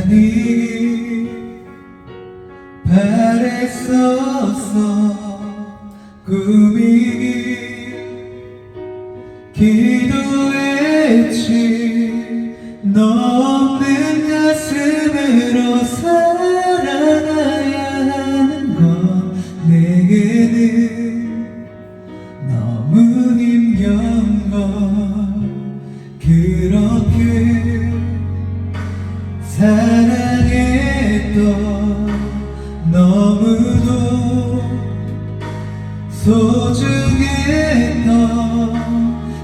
하나님 바랬었어 기도했지 너 소중했던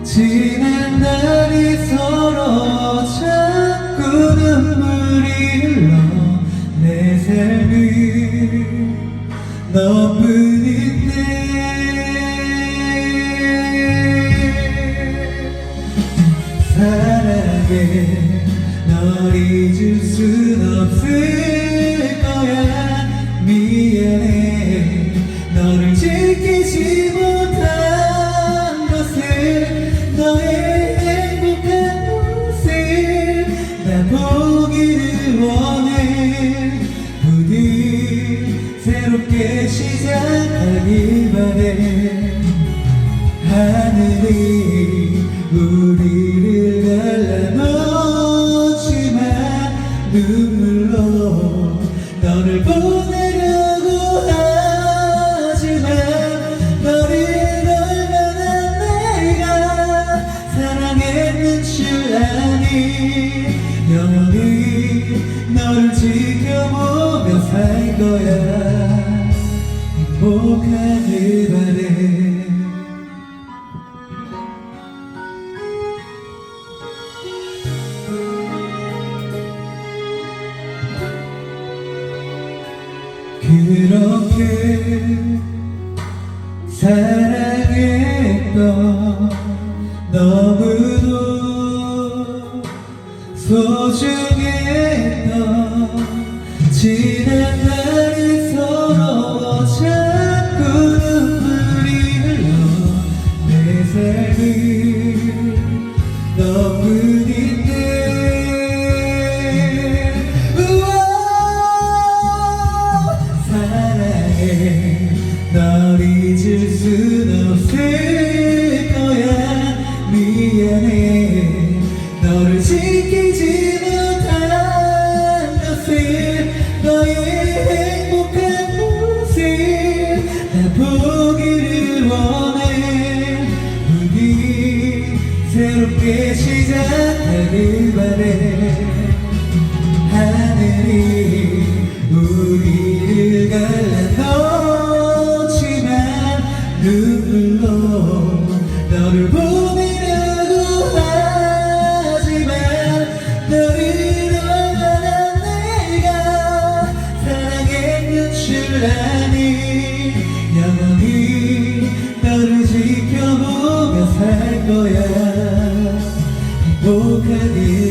지난 날이 서로 자꾸 눈물이 흘러 내 삶이 너뿐인데 사랑해 널 잊을 순 없을 우리를 갈라놓지만 눈물로 너를 보내려고 하지만 너를 얼마나 내가 사랑했는 줄 아니. 영원히 너를 지켜보며 살 거야. 행복하길 바래 그렇게 사랑했던 너무도 소중했던 지난 날 널 잊을 순 없을 거야. 미안해. 너를 지키지 못한 것을 너의 행복한 모습 나 보기를 원해. 부디 새롭게 시작하길 바래. 하늘이 너를 얼마나 내가 사랑했는 줄 아니 영원히 너를 지켜보며 살 거야. 행복하길